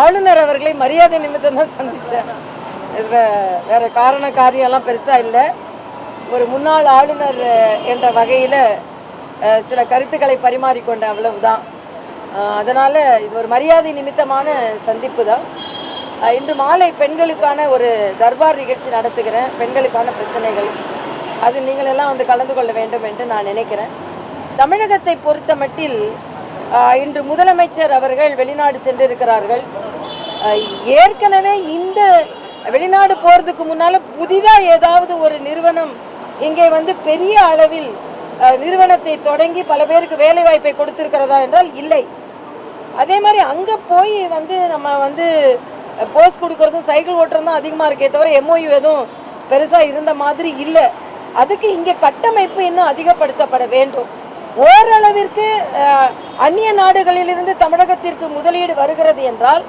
ஆளுநர் அவர்களை மரியாதை நிமித்தம் தான் சந்தித்தேன் இதில் வேறு காரண காரியம்லாம் பெருசாக இல்லை. ஒரு முன்னாள் ஆளுநர் என்ற வகையில் சில கருத்துக்களை பரிமாறிக்கொண்டேன் அவ்வளவுதான். அதனால் இது ஒரு மரியாதை நிமித்தமான சந்திப்பு தான். இன்று மாலை பெண்களுக்கான ஒரு தர்பார் நிகழ்ச்சி நடத்துகிறேன். பெண்களுக்கான பிரச்சனைகள். அது நீங்கள் எல்லாம் வந்து கலந்து கொள்ள வேண்டும் என்று நான் நினைக்கிறேன். தமிழகத்தை பொறுத்த மட்டில் இன்று முதலமைச்சர் அவர்கள் வெளிநாடு சென்றிருக்கிறார்கள். ஏற்கனவே இந்த வெளிநாடு போகிறதுக்கு முன்னால் புதிதாக ஏதாவது ஒரு நிறுவனம் இங்கே வந்து பெரிய அளவில் நிறுவனத்தை தொடங்கி பல பேருக்கு வேலை வாய்ப்பை கொடுத்திருக்கிறதா என்றால் இல்லை. அதே மாதிரி அங்கே போய் வந்து நம்ம வந்து போஸ்ட் கொடுக்கறதும் சைக்கிள் ஓட்டுறதும் தான் அதிகமாக இருக்கே தவிர எம்ஓயு எதுவும் பெருசாக இருந்த மாதிரி இல்லை. அதுக்கு இங்கே கட்டமைப்பு இன்னும் அதிகப்படுத்தப்பட வேண்டும். ஓரளவிற்கு அந்நிய நாடுகளிலிருந்து தமிழகத்திற்கு முதலீடு வருகிறது என்றால்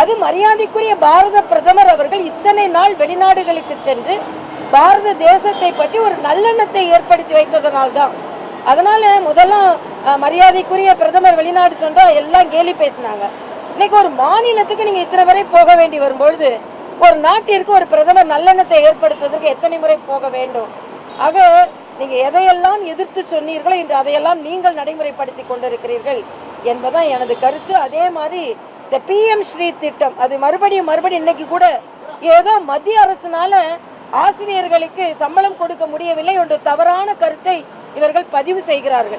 அது மரியாதைக்குரிய பாரத பிரதமர் அவர்கள் இத்தனை நாள் வெளிநாடுகளுக்கு சென்று பாரத தேசத்தை பற்றி ஒரு நல்லெண்ணத்தை ஏற்படுத்தி வைத்ததனால்தான். அதனால முதலாம் மரியாதைக்குரிய பிரதமர் வெளிநாடு சொன்னால் எல்லாம் கேலி பேசினாங்க. இன்னைக்கு ஒரு மாநிலத்துக்கு நீங்க இத்தனை வரை போக வேண்டி வரும்பொழுது ஒரு நாட்டிற்கு ஒரு பிரதமர் நல்லெண்ணத்தை ஏற்படுத்துவதற்கு எத்தனை முறை போக வேண்டும்? ஆக நீங்க எதையெல்லாம் எதிர்த்து சொன்னீர்களோ இன்று அதையெல்லாம் நீங்கள் நடைமுறைப்படுத்தி கொண்டிருக்கிறீர்கள் என்பதான் எனது கருத்து. அதே மாதிரி இந்த பிஎம் ஸ்ரீ திட்டம் அது மறுபடியும் மறுபடியும் இன்னைக்கு கூட ஏதோ மத்திய அரசுனால ஆசிரியர்களுக்கு சம்பளம் கொடுக்க முடியவில்லை என்ற தவறான கருத்தை இவர்கள் பதிவு செய்கிறார்கள்.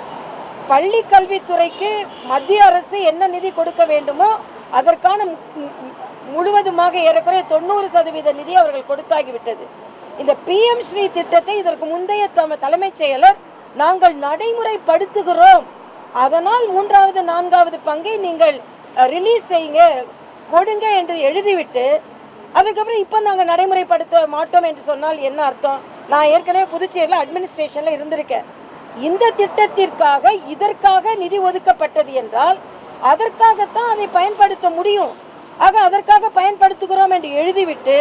பள்ளி கல்வித்துறைக்கு மத்திய அரசு என்ன நிதி கொடுக்க வேண்டுமோ அதற்கான முழுவதுமாக ஏறக்குறைய தொண்ணூறு சதவீத நிதி அவர்கள் கொடுத்தாகிவிட்டது. இந்த பிஎம் ஸ்ரீ திட்டத்தை இதற்கு முந்தைய தம- தலைமைச் செயலர் நாங்கள் நடைமுறைப்படுத்துகிறோம். அதனால் மூன்றாவது நான்காவது பங்கை நீங்கள் ரிலீஸ் செய்யுங்க கொடுங்க என்று எழுதிவிட்டு அதுக்கப்புறம் இப்போ நாங்கள் நடைமுறைப்படுத்த மாட்டோம் என்று சொன்னால் என்ன அர்த்தம்? நான் ஏற்கனவே புதுச்சேரியில் அட்மினிஸ்ட்ரேஷனில் இருந்திருக்கேன். இந்த திட்டத்திற்காக இதற்காக நிதி ஒதுக்கப்பட்டது என்றால் அதற்காகத்தான் அதை பயன்படுத்த முடியும். ஆக அதற்காக பயன்படுத்துகிறோம் என்று எழுதிவிட்டு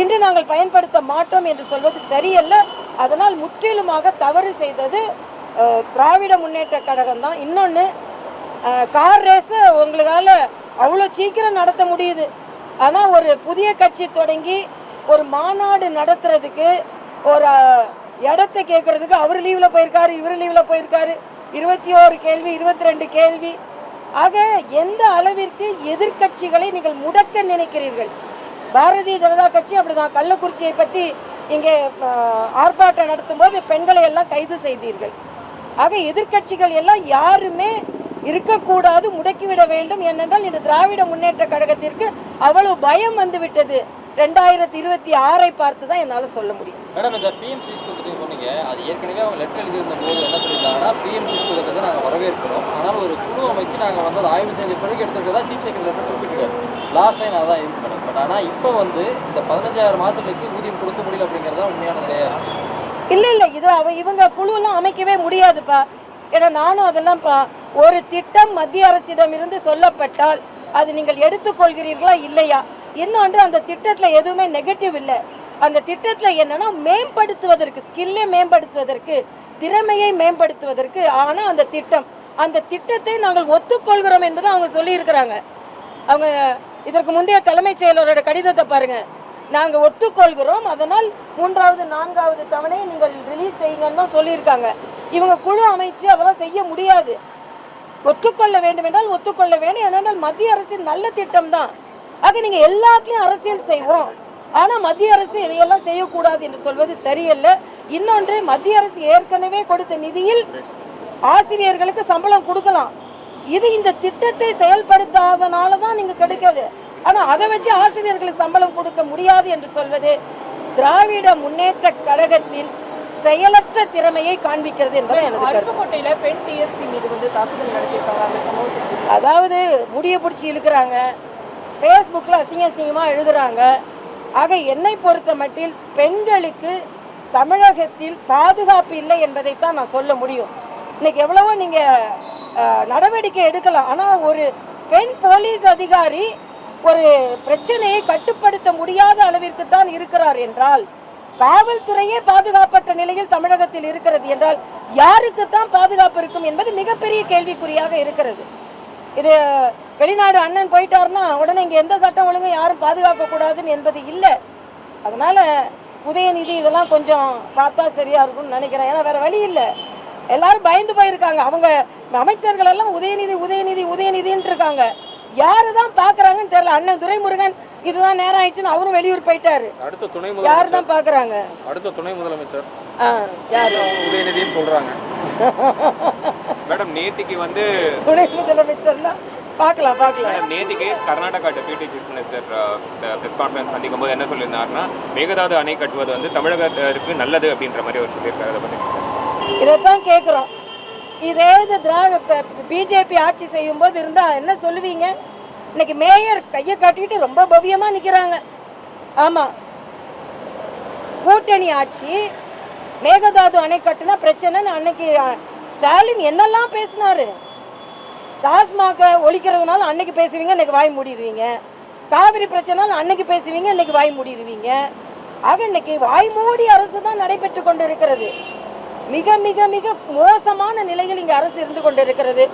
இன்று நாங்கள் பயன்படுத்த மாட்டோம் என்று சொல்வது சரியல்ல. அதனால் முற்றிலுமாக தவறு செய்தது திராவிட முன்னேற்ற கழகம் தான் இன்னொன்று கார் ரேஸை உங்களுக்கால அவ்வளோ சீக்கிரம் நடத்த முடியுது. ஆனால் ஒரு புதிய கட்சி தொடங்கி ஒரு மாநாடு நடத்துறதுக்கு ஒரு இடத்த இடத்தை கேட்கறதுக்கு அவர் லீவில் போயிருக்காரு இவர் லீவில் போயிருக்காரு. இருபத்தி ஓரு கேள்வி இருபத்தி ரெண்டு கேள்வி. ஆக எந்த அளவிற்கு எதிர்க்கட்சிகளை நீங்கள் முடக்க நினைக்கிறீர்கள்? பாரதிய ஜனதா கட்சி அப்படிதான். கள்ளக்குறிச்சியை பற்றி இங்கே ஆர்ப்பாட்டம் நடத்தும் போது பெண்களை எல்லாம் கைது செய்தீர்கள். ஆக எதிர்க்கட்சிகள் எல்லாம் யாருமே இருக்கக்கூடாது முடக்கிவிட வேண்டும் ஏனென்றால் இந்த திராவிட முன்னேற்ற கழகத்திற்கு அவ்வளவு பயம் வந்து விட்டது ரெண்டாயிரத்தி இருபத்தி ஆறை பார்த்து தான் என்னால் சொல்ல முடியும். மேடம் இந்த பிஎம் சீஸ் பற்றி சொன்னீங்க. அது ஏற்கனவே அவங்க லெட்டர் எழுதியிருந்த போது என்ன சொல்லியிருந்தாங்கன்னா பிஎம் சீஸ் வந்து நாங்கள் வரவேற்கிறோம். ஆனால் ஒரு குழு அமைச்சு நாங்கள் வந்து அதை ஆய்வு செஞ்ச பிறகு எடுத்துக்கிறதா சீஃப் செக்ரட்டரி குறிப்பிட்டிருக்காரு லாஸ்ட் டைம் அதான் இது மேடம். பட் ஆனால் இப்போ வந்து இந்த பதினஞ்சாயிரம் மாதத்துக்கு ஊதியம் கொடுக்க முடியல அப்படிங்கிறதா உண்மையான நிலையா? இல்லை இல்லை. இது அவ இவங்க குழுவெல்லாம் அமைக்கவே முடியாதுப்பா. ஏன்னா நானும் அதெல்லாம் பா ஒரு திட்டம் மத்திய அரசிடம் இருந்து சொல்லப்பட்டால் அது நீங்கள் எடுத்துக்கொள்கிறீர்களா இல்லையா? இன்னொன்று அந்த திட்டத்தில் எதுவுமே நெகட்டிவ் இல்லை. அந்த திட்டத்தில் என்னன்னா மேம்படுத்துவதற்கு ஸ்கில்லை மேம்படுத்துவதற்கு திறமையை மேம்படுத்துவதற்கு ஆனால் அந்த திட்டம். அந்த திட்டத்தை நாங்கள் ஒத்துக்கொள்கிறோம் என்பதை அவங்க சொல்லியிருக்கிறாங்க. அவங்க இதற்கு முந்தைய தலைமைச் செயலரோட கடிதத்தை பாருங்க. நாங்கள் ஒத்துக்கொள்கிறோம் அதனால் மூன்றாவது நான்காவது தவணையை நீங்கள் ரிலீஸ் செய்யுங்கன்னு தான் சொல்லியிருக்காங்க. இவங்க குழு அமைச்சு அதெல்லாம் செய்ய முடியாது. ஒத்துக்கொள்ள வேண்டும் என்றால் ஒத்துக்கொள்ள வேண்டும். ஏனென்றால் மத்திய அரசின் நல்ல திட்டம் தான் ஆக நீங்க எல்லாத்துலயும் அரசியல் செய்வோம். ஆனா மத்திய அரசு இதையெல்லாம் செய்யக்கூடாது என்று சொல்வது சரியல்ல. இன்னொன்று மத்திய அரசு ஏற்கனவே கொடுத்த நிதியில் ஆசிரியர்களுக்கு சம்பளம் கொடுக்கலாம். இது இந்த திட்டத்தை செயல்படுத்தாதனால தான் நீங்க கிடைக்காது ஆனா அதை வச்சு ஆசிரியர்களுக்கு சம்பளம் கொடுக்க முடியாது என்று சொல்வது திராவிட முன்னேற்ற கழகத்தின் செயலற்ற திறமையை காண்பிக்கிறது என்பது எனது கருத்து. அருப்புக்கோட்டையில பெண் டிஎஸ்பி மீது வந்து தாக்குதல் நடத்தியிருக்காங்க. அதாவது முடியை பிடிச்சி இழுக்கிறாங்க. ஃபேஸ்புக்கில் அசிங்க அசிங்கமாக எழுதுறாங்க. ஆக என்னை பொறுத்த மட்டில் பெண்களுக்கு தமிழகத்தில் பாதுகாப்பு இல்லை என்பதைத்தான் நான் சொல்ல முடியும். இன்னைக்கு எவ்வளவோ நீங்கள் நடவடிக்கை எடுக்கலாம். ஆனால் ஒரு பெண் போலீஸ் அதிகாரி ஒரு பிரச்சனையை கட்டுப்படுத்த முடியாத அளவிற்கு தான் இருக்கிறார் என்றால் காவல்துறையே பாதுகாப்பற்ற நிலையில் தமிழகத்தில் இருக்கிறது என்றால் யாருக்கு தான் பாதுகாப்பு இருக்கும் என்பது மிகப்பெரிய கேள்விக்குறியாக இருக்கிறது. இது வெளிநாடு அண்ணன் போயிட்டார்னா உடனே இங்கே எந்த சட்டம் ஒழுங்கும் யாரும் பாதுகாக்க கூடாதுன்னு என்பது இல்லை. அதனால உதயநிதி இதெல்லாம் கொஞ்சம் பார்த்தா சரியா இருக்கும்னு நினைக்கிறேன். ஏன்னா வேற வழி இல்லை. எல்லாரும் பயந்து போயிருக்காங்க. அவங்க அமைச்சர்கள் எல்லாம் உதயநிதி உதயநிதி உதயநிதின்ட்டு இருக்காங்க. யாரு தான் பாக்குறாங்கன்னு தெரியல. அண்ணன் துரைமுருகன் இதுதான் நேரம் ஆயிடுச்சுன்னு அவரும் வெளியூர் போயிட்டாரு. அடுத்த துணை யாரு முதலமைச்சர். தான் பாக்குறாங்க? அடுத்த துணை முதலமைச்சர். யாரு? உதயநிதின்னு சொல்றாங்க. மேடம் நேத்திக்கு வந்து துணை முதலமைச்சர்னா பார்க்கலாம் பார்க்கலாம் மேடம் நேத்திக்கு Karnataka deputy chief minister press conference சந்திக்கும் போது என்ன சொல்லியிருந்தாருன்னா மேகதாது அணை கட்டுவது வந்து தமிழகத்திற்கு நல்லது அப்படின்ற மாதிரி அவர் சொல்லியிருக்காரு. அதை பற்றி இதைத்தான் கேட்குறோம் இதே இது திராவிட பிஜேபி ஆட்சி செய்யும் போது இருந்தா என்ன சொல்லுவீங்க? இன்னைக்கு மேயர் கையை காட்டிக்கிட்டு ரொம்ப பவ்யமா நிக்கிறாங்க. ஆமா. கூட்டணி ஆட்சி மேகதாது அணை கட்டுனா பிரச்சனைன்னு அன்னைக்கு ஸ்டாலின் என்னெல்லாம் பேசினாரு? டாஸ்மாக ஒழிக்கிறதுனால அன்னைக்கு பேசுவீங்க இன்னைக்கு வாய் மூடிடுவீங்க. காவிரி பிரச்சனை அன்னைக்கு பேசுவீங்க இன்னைக்கு வாய் மூடிடுவீங்க. ஆக இன்னைக்கு வாய் மூடி அரசு தான் நடைபெற்று கொண்டு இருக்கிறது மிக மிக மிக மோசமான நிலையில் இங்கு அரசு இருந்து கொண்டிருக்கிறது.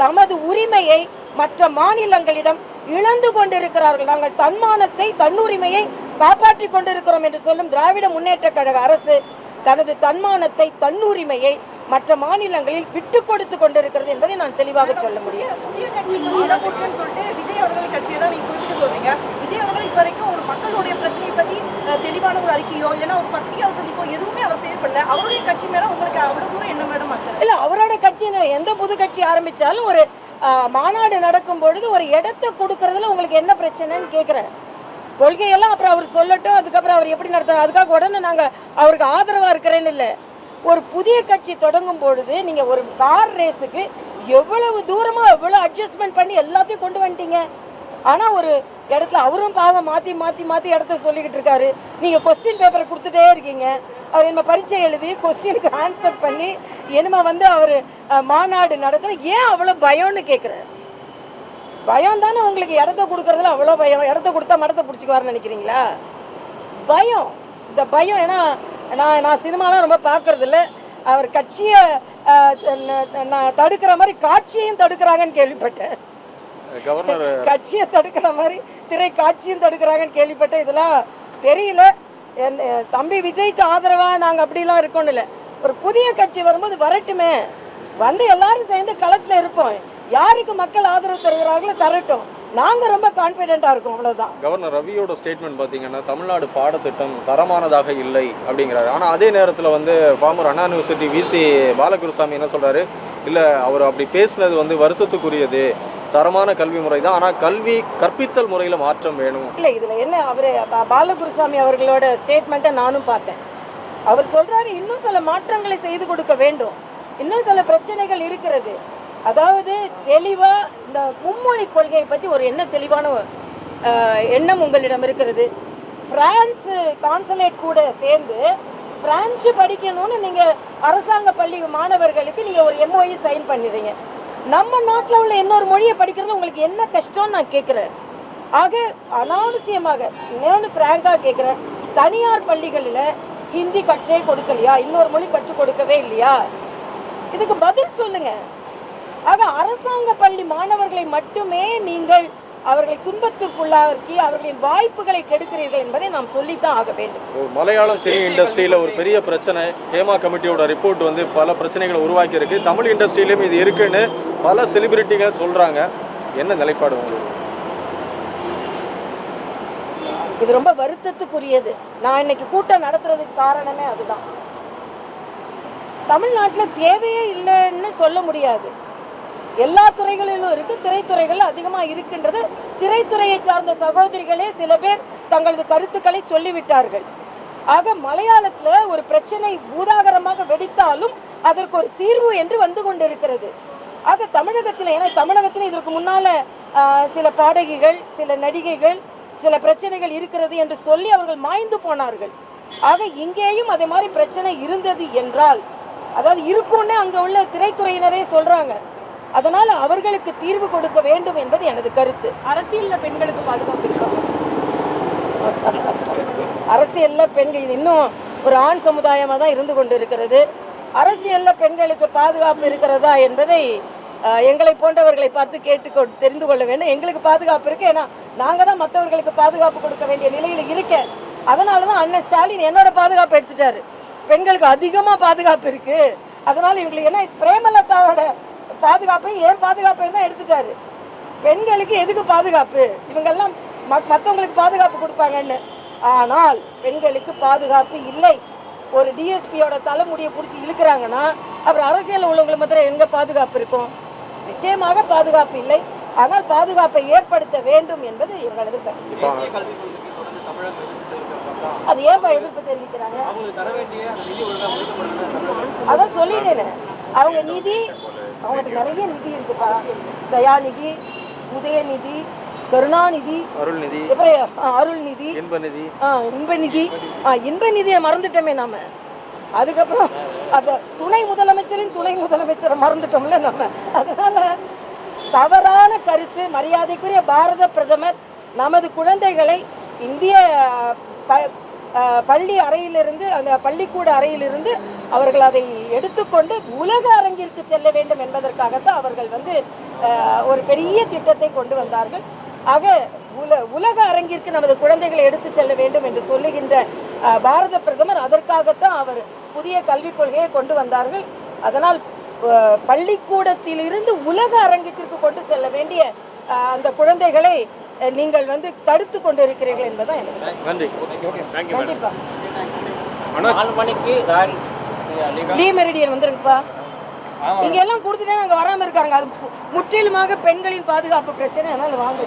தமது உரிமையை மற்ற மாநிலங்களிடம் இழந்து கொண்டிருக்கிறார்கள். நாங்கள் தன்மானத்தை தன்னுரிமையை காப்பாற்றி கொண்டிருக்கிறோம் என்று சொல்லும் திராவிட முன்னேற்ற கழக அரசு தனது தன்மானத்தை தன்னுரிமையை மற்ற மாநிலங்களில் விட்டு கொடுத்து கொண்டிருக்கிறது என்பதை நான் தெளிவாக சொல்ல முடியும். புதிய கொடுக்குன்னு சொல்லிட்டு விஜய் அவர்கள் கட்சியை தான் நீங்க குறிப்பிட்டு சொல்றீங்க. விஜய் அவர்கள் இது வரைக்கும் ஒரு மக்களுடைய பிரச்சனையை பத்தி தெளிவான ஒரு அறிக்கையோ இல்லைன்னா ஒரு பத்திரிகையாளர் சந்திப்போ எதுவுமே அவர் செயல்படல அவருடைய கட்சி மேல உங்களுக்கு அவ்வளவு தூரம் என்ன மேடம் இல்ல அவரோட கட்சி எந்த புது கட்சி ஆரம்பிச்சாலும் ஒரு மாநாடு நடக்கும் பொழுது ஒரு இடத்தை கொடுக்கறதுல உங்களுக்கு என்ன பிரச்சனைன்னு கேக்குறேன். கொள்கையெல்லாம் அப்புறம் அவர் சொல்லட்டும் அதுக்கப்புறம் அவர் எப்படி நடத்துறாரு அதுக்காக உடனே நாங்க அவருக்கு ஆதரவா இருக்கிறேன்னு இல்லை. ஒரு புதிய கட்சி தொடங்கும் பொழுது நீங்க ஒரு கார் ரேஸுக்கு எவ்வளவு தூரமா எவ்வளவு அட்ஜஸ்ட்மெண்ட் பண்ணி எல்லாத்தையும் கொண்டு வந்துட்டீங்க? ஆனா ஒரு இடத்துல அவரும் பாவம் மாத்தி மாத்தி மாத்தி இடத்த சொல்லிக்கிட்டு இருக்காரு. நீங்க கொஸ்டின் பேப்பரை கொடுத்துட்டே இருக்கீங்க. அவர் என்ன பரீட்சை எழுதி கொஸ்டினுக்கு ஆன்சர் பண்ணி என்னமா வந்து அவர் மாநாடு நடத்துகிற ஏன் அவ்வளவு பயம்னு கேட்குறாரு பயம் தானே உங்களுக்கு இடத்த கொடுக்கறதுல அவ்வளோ பயம். இடத்த கொடுத்தா மடத்தை பிடிச்சிக்குவாருன்னு நினைக்கிறீங்களா? பயம். இந்த பயம் ஏன்னா நான் நான் சினிமாலாம் ரொம்ப பார்க்கறது இல்ல அவர் கட்சியை அஹ், ந- ந- தடுக்கிற மாதிரி காட்சியையும் தடுக்கிறாங்கன்னு கேள்விப்பட்டேன். கட்சியை தடுக்கிற மாதிரி திரை காட்சியும் தடுக்கிறாங்கன்னு கேள்விப்பட்டேன். இதெல்லாம் தெரியல. என் தம்பி விஜய்க்கு ஆதரவா நாங்க அப்படிலாம் இருக்கோம்னு இல்லை. ஒரு புதிய கட்சி வரும்போது வரட்டுமே. வந்து எல்லாரும் சேர்ந்து களத்துல இருப்போம். யாருக்கு மக்கள் ஆதரவு தருகிறார்களோ தரட்டும். நாங்க ரொம்ப கான்பிடென்ட்டா இருக்கோம் அவ்வளவுதான். கவர்னர் ரவியோட ஸ்டேட்மெண்ட் பார்த்தீங்கன்னா தமிழ்நாடு பாடத்திட்டம் தரமானதாக இல்லை அப்படிங்கிறாரு. ஆனால் அதே நேரத்தில் வந்து former Anna university VC Balagurusamy என்ன சொல்றாரு? இல்லை அவர் அப்படி பேசினது வந்து வருத்தத்துக்குரியது. தரமான கல்வி முறை தான் ஆனால் கல்வி கற்பித்தல் முறையில் மாற்றம் வேணும். இல்ல இதுல என்ன அவரு பாலகுருசாமி அவர்களோட ஸ்டேட்மெண்ட்டை நானும் பார்த்தேன். அவர் சொல்றாரு இன்னும் சில மாற்றங்களை செய்து கொடுக்க வேண்டும். இன்னும் சில பிரச்சனைகள் இருக்கிறது. அதாவது தெளிவா இந்த மும்மொழி கொள்கையை பத்தி ஒரு என்ன தெளிவான எண்ணம் உங்களிடம் இருக்கிறது? பிரான்ஸ் கான்சுலேட் கூட சேர்ந்து பிரான்ஸ் படிக்கணும்னு நீங்க அரசாங்க பள்ளி மாணவர்களுக்கு நீங்க ஒரு எம்ஓஇ சைன் பண்ணிடுறீங்க. நம்ம நாட்டில் உள்ள இன்னொரு மொழியை படிக்கிறது உங்களுக்கு என்ன கஷ்டம்னு நான் கேட்குறேன். ஆக அனாவசியமாக இன்னொன்று ஃப்ராங்காக கேட்குறேன். தனியார் பள்ளிகளில் ஹிந்தி கற்றே கொடுக்கலையா? இன்னொரு மொழி கற்றுக் கொடுக்கவே இல்லையா? இதுக்கு பதில் சொல்லுங்கள் ஆக அரசாங்க பள்ளி மாணவர்களை மட்டுமே நீங்கள் அவர்களை துன்பத்திற்குள்ளாக்கி அவர்களின் வாய்ப்புகளை கெடுக்கிறீர்கள் என்பதை நாம் சொல்லித்தான் ஆக வேண்டும். ஒரு மலையாளம் சினி இண்டஸ்ட்ரியில் ஒரு பெரிய பிரச்சனை. ஹேமா கமிட்டியோட ரிப்போர்ட் வந்து பல பிரச்சனைகளை உருவாக்கி இருக்கு தமிழ் இண்டஸ்ட்ரியிலும் இது இருக்குன்னு பல செலிபிரிட்டிகள் சொல்றாங்க. என்ன நிலைப்பாடு உங்களுக்கு? இது ரொம்ப வருத்தத்துக்குரியது. நான் இன்னைக்கு கூட்டம் நடத்துறதுக்கு காரணமே அதுதான். தமிழ்நாட்டில் தேவையே இல்லைன்னு சொல்ல முடியாது. எல்லா துறைகளிலும் இருக்கு. திரைத்துறைகள் அதிகமாக இருக்கின்றது திரைத்துறையை சார்ந்த சகோதரிகளே சில பேர் தங்களது கருத்துக்களை சொல்லிவிட்டார்கள். ஆக மலையாளத்தில் ஒரு பிரச்சனை பூதாகரமாக வெடித்தாலும் அதற்கு ஒரு தீர்வு என்று வந்து கொண்டிருக்கிறது. ஆக தமிழகத்தில் ஏன்னா தமிழகத்தில் இதற்கு முன்னால சில பாடகிகள் சில நடிகைகள் சில பிரச்சனைகள் இருக்கிறது என்று சொல்லி அவர்கள் மாய்ந்து போனார்கள். ஆக இங்கேயும் அதே மாதிரி பிரச்சனை இருந்தது என்றால் அதாவது இருக்கும்னே அங்கே உள்ள திரைத்துறையினரே சொல்றாங்க. அதனால அவர்களுக்கு தீர்வு கொடுக்க வேண்டும் என்பது எனது கருத்து. அரசியல்ல பெண்களுக்கு பாதுகாப்பு இருக்கா? அரசியல்ல பெண்கள் இன்னும் ஒரு ஆண் சமுதாயமாக தான் இருந்து கொண்டு இருக்கிறது அரசியல்ல பெண்களுக்கு பாதுகாப்பு இருக்கிறதா என்பதை எங்களை போன்றவர்களை பார்த்து கேட்டு தெரிந்து கொள்ள வேண்டும். எங்களுக்கு பாதுகாப்பு இருக்கு. ஏன்னா நாங்கள் தான் மற்றவர்களுக்கு பாதுகாப்பு கொடுக்க வேண்டிய நிலையில் இருக்க. அதனால தான் அண்ணன் ஸ்டாலின் என்னோட பாதுகாப்பு எடுத்துட்டாரு. பெண்களுக்கு அதிகமாக பாதுகாப்பு இருக்கு. அதனால இவங்களுக்கு என்ன பிரேமலதாவோட பாதுகாப்பையும் ஏன் பாதுகாப்பையும் தான் எடுத்துட்டாரு? பெண்களுக்கு எதுக்கு பாதுகாப்பு? இவங்கெல்லாம் ம- மத்தவங்களுக்கு பாதுகாப்பு கொடுப்பாங்கன்னு. ஆனால் பெண்களுக்கு பாதுகாப்பு இல்லை. ஒரு டிஎஸ்பியோட தலைமுடியை பிடிச்சி இழுக்கிறாங்கன்னா அப்புறம் அரசியல் உள்ளவங்களுக்கு மாத்திரம் எங்க பாதுகாப்பு இருக்கும்? நிச்சயமாக பாதுகாப்பு இல்லை. ஆனால் பாதுகாப்பை ஏற்படுத்த வேண்டும் என்பது தெரிவிச்சிருக்காங்க. அது ஏன் எதிர்ப்பு தெரிவிக்கிறாங்க? அதான் சொல்லிட்டேனே. அவங்க நிதி அவங்களுக்கு நிறைய நிதி இருக்குப்பா. தயாநிதி உதயநிதி கருணாநிதி அருள்நிதி அருள்நிதி இன்பநிதி. இன்பநிதி இன்பநிதியை மறந்துட்டோமே நாம. அதுக்கப்புறம் அந்த துணை முதலமைச்சரின் துணை முதலமைச்சரை மறந்துட்டோம்ல நம்ம. அதனால தவறான கருத்து மரியாதைக்குரிய பாரத பிரதமர் நமது குழந்தைகளை இந்திய பள்ளி அறையிலிருந்து அந்த பள்ளிக்கூட அறையிலிருந்து அவர்கள் அதை எடுத்துக்கொண்டு உலக அரங்கிற்கு செல்ல வேண்டும் என்பதற்காகத்தான் அவர்கள் வந்து ஒரு பெரிய திட்டத்தை கொண்டு வந்தார்கள். ஆக உல உலக அரங்கிற்கு நமது குழந்தைகளை எடுத்து செல்ல வேண்டும் என்று சொல்லுகின்ற பாரத பிரதமர் அதற்காகத்தான் அவர் புதிய கல்விக் கொள்கையை கொண்டு வந்தார்கள். அதனால் பள்ளிக்கூடத்திலிருந்து உலக அரங்கத்திற்கு கொண்டு செல்ல வேண்டிய அந்த குழந்தைகளை நீங்கள் வந்து தடுத்து கொண்டிருக்கிறீர்கள் என்பதுதான் எனக்கு நன்றி. தேங்க்யூ மேடம் கண்டிப்பா. நாலு மணிக்கு டி மெரிடியன் வந்துருங்கப்பா இங்க எல்லாம் கொடுத்துட்டே நாங்க வராம இருக்காங்க. அது முற்றிலுமாக பெண்களின் பாதுகாப்பு பிரச்சனை. அதனால வாங்க.